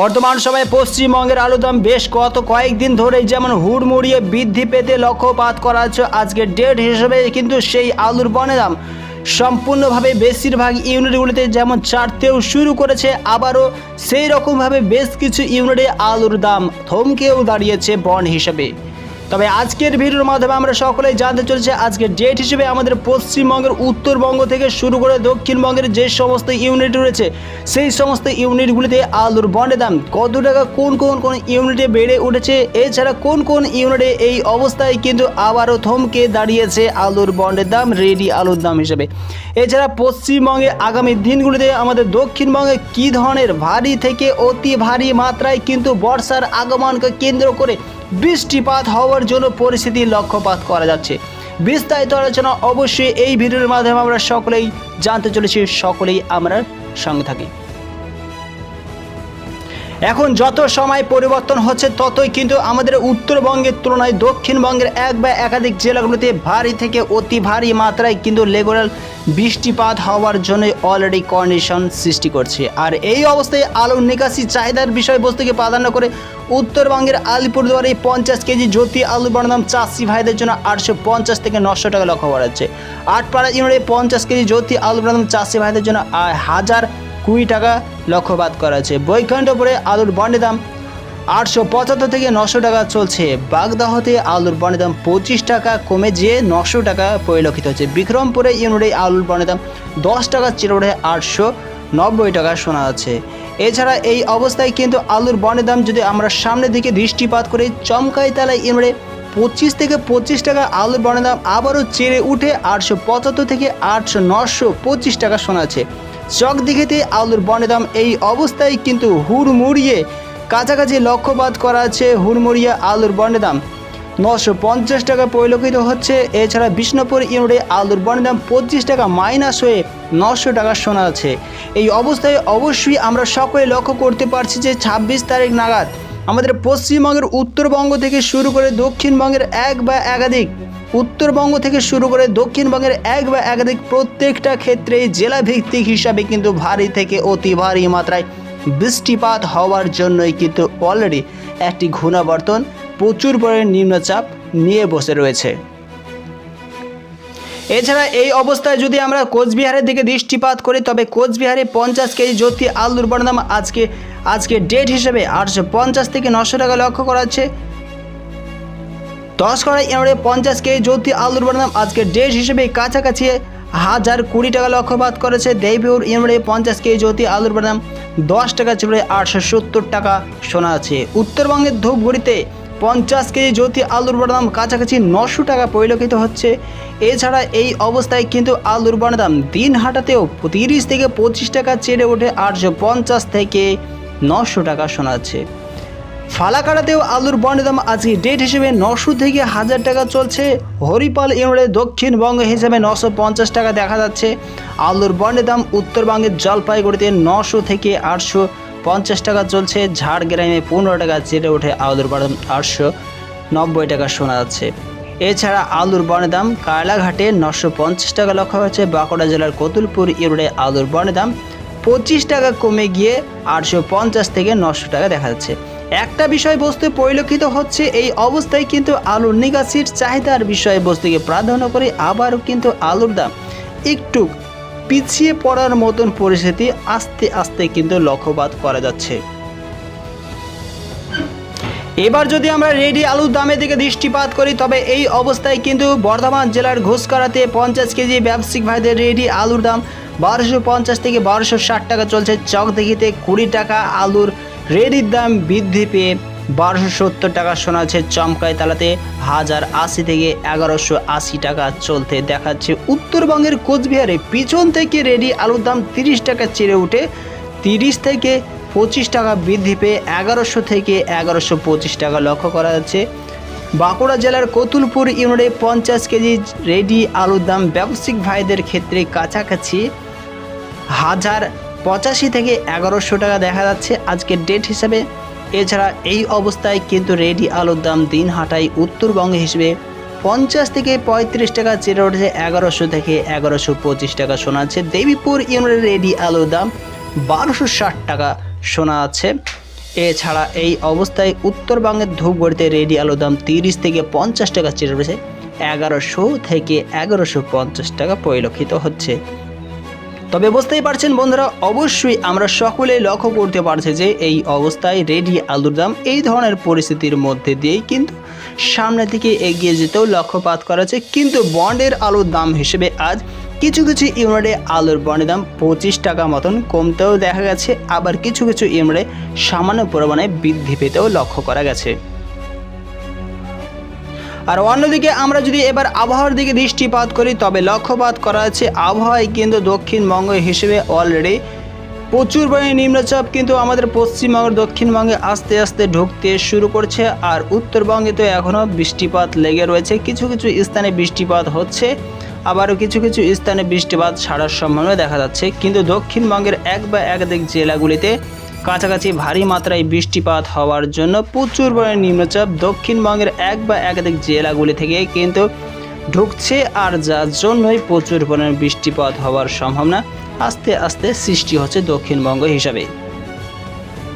বর্তমান সময়ে পশ্চিমবঙ্গের আলুর দাম বেশ কত কয়েকদিন ধরেই যেমন হুড়মুড়িয়ে বৃদ্ধি পেতে লক্ষ্যপাত করা হচ্ছে, আজকের ডেট হিসেবে কিন্তু সেই আলুর বনে দাম সম্পূর্ণভাবে বেশিরভাগ ইউনিটগুলিতে যেমন চারতেও শুরু করেছে, আবারও সেই রকমভাবে বেশ কিছু ইউনিটে আলুর দাম থমকেও দাঁড়িয়েছে বন হিসেবে। তবে আজকের ভিডিওর মাধ্যমে আমরা সকলেই জানতে চলেছি আজকের ডেট হিসেবে আমাদের পশ্চিমবঙ্গের উত্তরবঙ্গ থেকে শুরু করে দক্ষিণবঙ্গের যে সমস্ত ইউনিট রয়েছে, সেই সমস্ত ইউনিটগুলিতে আলুর বন্ডের দাম কত টাকা, কোন কোন কোন ইউনিটে বেড়ে উঠেছে, এছাড়া কোন কোন ইউনিটে এই অবস্থায় কিন্তু আবারও থমকে দাঁড়িয়েছে আলুর বন্ডের দাম রেডি আলুর দাম হিসেবে। এছাড়া পশ্চিমবঙ্গে আগামী দিনগুলিতে আমাদের দক্ষিণবঙ্গে কী ধরনের ভারী থেকে অতি ভারী মাত্রায় কিন্তু বর্ষার আগমনকে কেন্দ্র করে বৃষ্টিপাত হওয়ার জন্য পরিস্থিতি লক্ষ্যপাত করা যাচ্ছে। বিস্তারিত আলোচনা অবশ্যই এই ভিডিওর মাধ্যমে আমরা সকলেই জানতে চলেছি, সকলেই আমরা সঙ্গে থাকি। এখন যত সময় পরিবর্তন হচ্ছে, ততই কিন্তু আমাদের উত্তরবঙ্গের তুলনায় দক্ষিণবঙ্গের এক বা একাধিক জেলাগুলোতে ভারী থেকে অতি ভারী মাত্রায় কিন্তু লেগুলার বৃষ্টিপাত হওয়ার জন্য অলরেডি কন্ডিশন সৃষ্টি করছে। আর এই অবস্থায় আলুর নিকাশি চাহিদার বিষয়বস্তুকে প্রাধান্য করে উত্তরবঙ্গের আলিপুরদুয়ারে পঞ্চাশ কেজি জ্যোতি আলু বনাম চাষি ভাইদের জন্য আটশো পঞ্চাশ থেকে নশো টাকা লক্ষ্য করা যাচ্ছে। আটপাড়া ইউনিটে পঞ্চাশ কেজি জ্যোতি আলু বনাম চাষি ভাইদের জন্য হাজার কুড়ি টাকা লক্ষ্যপাত করা আছে বৈকুণ্ঠপুরে আলুর বন্ডের দাম আটশো পঁচাত্তর থেকে নশো টাকা চলছে। বাগদাহতে আলুর বন্ডের দাম পঁচিশ টাকা কমে যেয়ে নশো টাকা পরিলক্ষিত হচ্ছে। বিক্রমপুরে ইউনিটে আলুর বন্ডের দাম দশ টাকা চিরোড়ে আটশো নব্বই টাকা শোনা যাচ্ছে। এছাড়া এই অবস্থায় কিন্তু আলুর বন্ডের দাম যদি আমরা সামনের দিকে দৃষ্টিপাত করে চমকাই তালায় ইউনিটে পঁচিশ থেকে পঁচিশ টাকা আলুর বন্ডের দাম আবারও চেড়ে উঠে আটশো পঁচাত্তর থেকে আটশো নশো পঁচিশ টাকা শোনা যাচ্ছে। চক দিঘিতে আলুর বনের দাম এই অবস্থায় কিন্তু হুড়মুড়িয়ে কাছাকাছি লক্ষ্যপাত করা আছে হুড়মুড়িয়ে আলুর বনের দাম। নশো পঞ্চাশ টাকা পরিলক্ষিত হচ্ছে। এছাড়া বিষ্ণুপুর ইউনিটে আলুর বনের দাম পঁচিশ টাকা মাইনাস হয়ে নশো টাকা শোনা আছে এই অবস্থায় অবশ্যই আমরা সকলে লক্ষ্য করতে পারছি যে ছাব্বিশ তারিখ নাগাদ আমাদের পশ্চিমবঙ্গের উত্তরবঙ্গ থেকে শুরু করে দক্ষিণবঙ্গের এক বা একাধিক উত্তরবঙ্গ থেকে শুরু করে দক্ষিণবঙ্গের এক বা একাধিক প্রত্যেকটা ক্ষেত্রে জেলা ভিত্তিক হিসাবে কিন্তু ভারী থেকে অতি ভারী মাত্রায় বৃষ্টিপাত হওয়ার জন্যই কিন্তু অলরেডি একটি ঘূর্ণাবর্তন প্রচুর পরিমাণে নিম্নচাপ নিয়ে বসে রয়েছে। এছাড়া এই অবস্থায় যদি আমরা কোচবিহারের দিকে দৃষ্টিপাত করি, তবে কোচবিহারে পঞ্চাশ কেজি জ্যোতি আলুর বর্ণাম আজকে আজকে ডেট হিসেবে আটশো পঞ্চাশ থেকে নশো টাকা লক্ষ্য করা হচ্ছে এবারে পঞ্চাশ কেজি জ্যোতি আলুর বর্ণাম আজকে ডেট হিসেবে কাছাকাছি হাজার কুড়ি টাকা লক্ষ্যপাত করেছে ইউনিটে পঞ্চাশ কেজি জ্যোতি আলুর বর্ণাম দশ টাকা চলে আটশো সত্তর টাকা শোনা আছে উত্তরবঙ্গের ধূপগুড়িতে পঞ্চাশ কেজি জ্যোতি আলুর দাম কাছাকাছি নশো টাকা পরিলক্ষিত হচ্ছে। এছাড়া এই অবস্থায় কিন্তু আলুর দাম দিন হাটাতেও তিরিশ থেকে পঁচিশ টাকা চেড়ে ওঠে আটশো পঞ্চাশ থেকে নশো টাকা শোনা যাচ্ছে ফালাকাড়াতেও আলুর বন্ডের দাম আজকে ডেট হিসেবে নশো থেকে হাজার টাকা চলছে। হরিপাল ইউনিটে দক্ষিণবঙ্গ হিসেবে নশো পঞ্চাশ টাকা দেখা যাচ্ছে। আলুর বন্ডের দাম উত্তরবঙ্গের জলপাইগুড়িতে নশো থেকে আটশো পঞ্চাশ টাকা চলছে। ঝাড়গ্রামে পনেরো টাকা চেড়ে ওঠে আলুর বন্ডের দাম আটশো নব্বই টাকা শোনা যাচ্ছে। এছাড়া আলুর বনের দাম কায়লাঘাটে নশো পঞ্চাশ টাকা লক্ষ্য হয়েছে। বাঁকুড়া জেলার কতুলপুর ইউনিটে আলুর বনের দাম পঁচিশ টাকা কমে গিয়ে আটশো পঞ্চাশ থেকে নশো টাকা দেখা যাচ্ছে। একটা বিষয়বস্তু পরিলক্ষিত হচ্ছে, এই অবস্থায় কিন্তু আলুর নিকাশির চাহিদার বিষয়বস্তুকে প্রাধান্য করে আবারও কিন্তু আলুর দাম একটু পিছিয়ে পড়ার মতন পরিস্থিতি আস্তে আস্তে কিন্তু লক্ষ্যপাত করা যাচ্ছে। এবার যদি আমরা রেডি আলুর দামের দিকে দৃষ্টিপাত করি, তবে এই অবস্থায় কিন্তু বর্ধমান জেলার ঘোষকরাতে পঞ্চাশ কেজি ব্যবসায়িক ভাইদের রেডি আলুর দাম বারোশো পঞ্চাশ থেকে বারোশো ষাট টাকা চলছে। চক দেখিতে কুড়ি টাকা আলুর রেডির দাম বৃদ্ধি পেয়ে বারোশো সত্তর টাকা শোনা যাচ্ছে চমকায় তালাতে। হাজার আশি থেকে এগারোশো আশি টাকা চলতে দেখাচ্ছে। উত্তরবঙ্গের কোচবিহারে পিছন থেকে রেডি আলুর দাম তিরিশ টাকা চেড়ে উঠে তিরিশ থেকে পঁচিশ টাকা বৃদ্ধি পেয়ে এগারোশো থেকে এগারোশো পঁচিশ টাকা লক্ষ্য করা যাচ্ছে। বাঁকুড়া জেলার কতুলপুর ইউনিটে পঞ্চাশ কেজি রেডি আলুর দাম ব্যবসায়িক ভাইদের ক্ষেত্রে কাছাকাছি। হাজার পঁচাশি থেকে এগারোশো টাকা দেখা যাচ্ছে আজকের ডেট হিসাবে। এছাড়া এই অবস্থায় কিন্তু রেডি আলুর দাম দিন হাটাই উত্তরবঙ্গে হিসেবে। পঞ্চাশ থেকে পঁয়ত্রিশ টাকা চেড়ে উঠেছে এগারোশো থেকে এগারোশো পঁচিশ টাকা শোনা যাচ্ছে দেবীপুর ইউনিটের রেডি আলুর দাম বারোশো ষাট টাকা শোনা যাচ্ছে এছাড়া এই অবস্থায় উত্তরবঙ্গের ধূপগড়িতে রেডি আলুর দাম তিরিশ থেকে পঞ্চাশ টাকা চিড়ে উঠেছে। এগারোশো থেকে এগারোশো পঞ্চাশ টাকা পরিলক্ষিত হচ্ছে। তবে বুঝতেই পারছেন বন্ধুরা, অবশ্যই আমরা সকলেই লক্ষ্য করতে পারছি যে এই অবস্থায় রেডি আলুর দাম এই ধরনের পরিস্থিতির মধ্যে দিয়েই কিন্তু সামনের দিকে এগিয়ে যেতেও লক্ষ্যপাত করা কিন্তু বন্ডের আলুর দাম হিসেবে আজ কিছু কিছু ইউনিটে আলুর বন্ডের দাম পঁচিশ টাকা মতন কমতেও দেখা গেছে। আবার কিছু কিছু ইউনিটে সামান্য পরিমাণে বৃদ্ধি পেতেও লক্ষ্য করা গেছে। আর অন্যদিকে আমরা যদি এবার আবহাওয়ার দিকে দৃষ্টিপাত করি, তবে লক্ষ্যপাত করা আছে আবহাওয়ায় কিন্তু দক্ষিণবঙ্গ হিসেবে অলরেডি প্রচুর পরিমাণে নিম্নচাপ, কিন্তু আমাদের পশ্চিমবঙ্গের দক্ষিণবঙ্গে আস্তে আস্তে ঢুকতে শুরু করছে আর উত্তরবঙ্গে তো এখনও বৃষ্টিপাত লেগে রয়েছে। কিছু কিছু স্থানে বৃষ্টিপাত হচ্ছে, আবারও কিছু কিছু স্থানে বৃষ্টিপাত ছাড়ার সম্ভাবনা দেখা যাচ্ছে। কিন্তু দক্ষিণবঙ্গের এক বা একাধিক জেলাগুলিতে কাছাকাছি ভারী মাত্রায় বৃষ্টিপাত হওয়ার জন্য প্রচুর পরিমাণে নিম্নচাপ দক্ষিণবঙ্গের এক বা একাধিক জেলাগুলি থেকে কিন্তু ঢুকছে আর যার জন্যই প্রচুর পরিমাণে বৃষ্টিপাত হওয়ার সম্ভাবনা আস্তে আস্তে সৃষ্টি হচ্ছে দক্ষিণবঙ্গ হিসাবে।